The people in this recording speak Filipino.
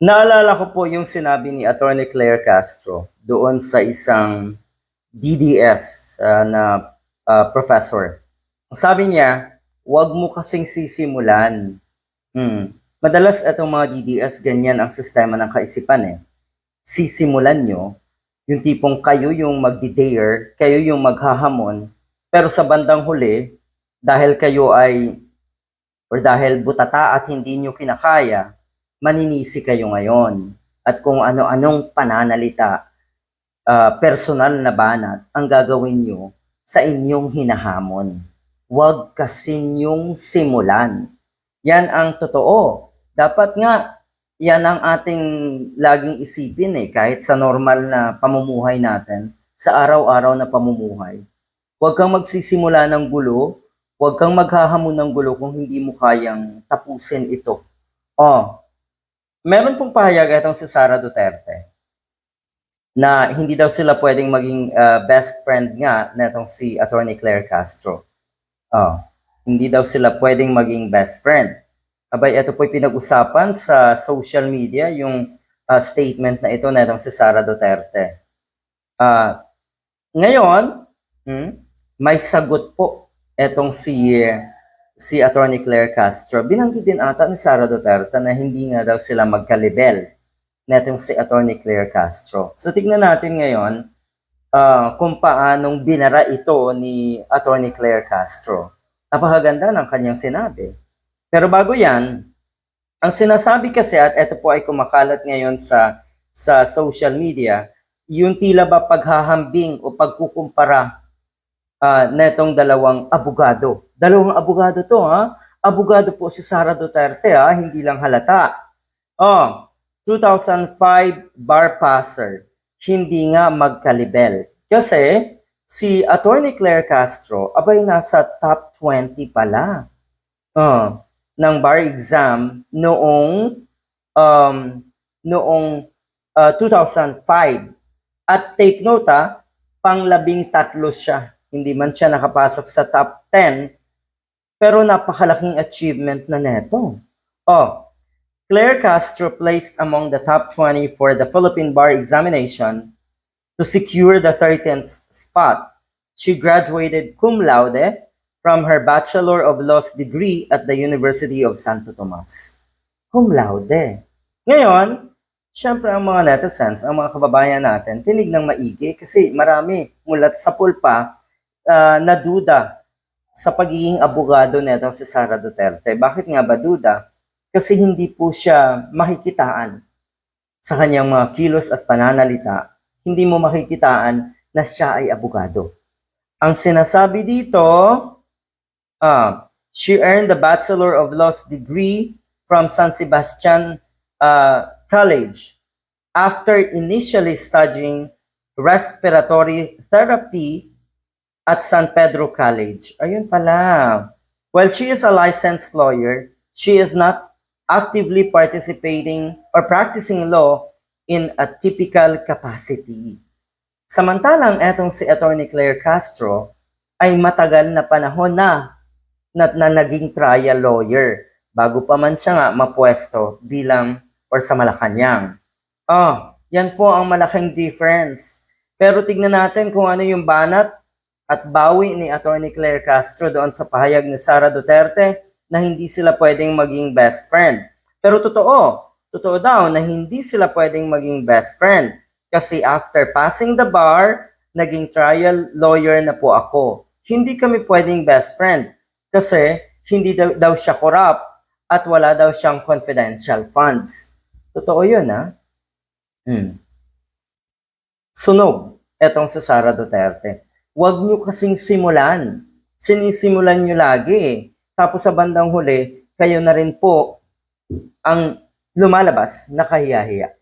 Naalala ko po yung sinabi ni Attorney Claire Castro doon sa isang DDS ah, na ah, professor. Ang sabi niya, huwag mo kasing sisimulan. Hmm. Madalas itong mga DDS, ganyan ang sistema ng kaisipan eh. Sisimulan nyo, yung tipong kayo yung magdi-dare, kayo yung maghahamon, pero sa bandang huli, dahil kayo ay, or dahil butata at hindi nyo kinakaya, maninisi kayo ngayon. At kung ano-anong pananalita, ah, personal na banat ang gagawin nyo sa inyong hinahamon. Huwag kasi nyong simulan. Yan ang totoo. Dapat nga, yan ang ating laging isipin eh, kahit sa normal na pamumuhay natin, sa araw-araw na pamumuhay. Huwag kang magsisimula ng gulo, huwag kang maghahamon ng gulo kung hindi mo kayang tapusin ito. Oh, meron pong pahayag itong si Sara Duterte na hindi daw sila pwedeng maging uh, best friend nga netong si Attorney Claire Castro. Oh, hindi daw sila pwedeng maging best friend. Abay, ito po'y pinag-usapan sa social media, yung uh, statement na ito netong si Sara Duterte. Ah, ngayon, hmm, may sagot po etong si si Attorney Claire Castro. Binanggit din ata ni Sara Duterte na hindi nga daw sila magkalibel netong si Attorney Claire Castro. So tignan natin ngayon ah, kung paanong binara ito ni Attorney Claire Castro. Napakaganda ng kanyang sinabi. Pero bago yan, ang sinasabi kasi at ito po ay kumakalat ngayon sa sa social media, yung tila ba paghahambing o pagkukumpara ah, netong dalawang abogado. Dalawang abogado to ha. Abogado po si Sara Duterte ha, hindi lang halata. Oh, 2005 bar passer, hindi nga magkalibel. Kasi si Attorney Claire Castro, abay nasa top 20 pala. Oh, ng bar exam noong um, noong uh, 2005. At take note ha, panglabing tatlo siya. Hindi man siya nakapasok sa top 10, pero napakalaking achievement na neto. Oh, Claire Castro placed among the top 20 for the Philippine Bar Examination to secure the 13th spot. She graduated cum laude from her Bachelor of Laws degree at the University of Santo Tomas. Cum laude. Ngayon, syempre ang mga netizens, ang mga kababayan natin, tinig ng maigi kasi marami mulat sa pulpa ah, na duda sa pagiging abogado netong si Sara Duterte. Bakit nga ba duda? Kasi hindi po siya makikitaan sa kanyang mga kilos at pananalita. Hindi mo makikitaan na siya ay abogado. Ang sinasabi dito, ah, she earned the Bachelor of Laws degree from San Sebastian ah, College after initially studying respiratory therapy at San Pedro College. Ayun pala. While she is a licensed lawyer, she is not actively participating or practicing law in a typical capacity. Samantalang etong si Attorney Claire Castro ay matagal na panahon na na, na naging trial lawyer bago pa man siya nga mapwesto bilang or sa Malacanang. Oh, yan po ang malaking difference. Pero tignan natin kung ano yung banat at bawi ni Attorney Claire Castro doon sa pahayag ni Sara Duterte na hindi sila pwedeng maging best friend. Pero totoo, totoo daw na hindi sila pwedeng maging best friend. Kasi after passing the bar, naging trial lawyer na po ako. Hindi kami pwedeng best friend kasi hindi daw, daw siya corrupt at wala daw siyang confidential funds. Totoo yun, ha? Hmm. Sunog, etong si Sara Duterte. Huwag nyo kasing simulan. Sinisimulan nyo lagi. Tapos sa bandang huli, kayo na rin po ang lumalabas na kahiyahiya.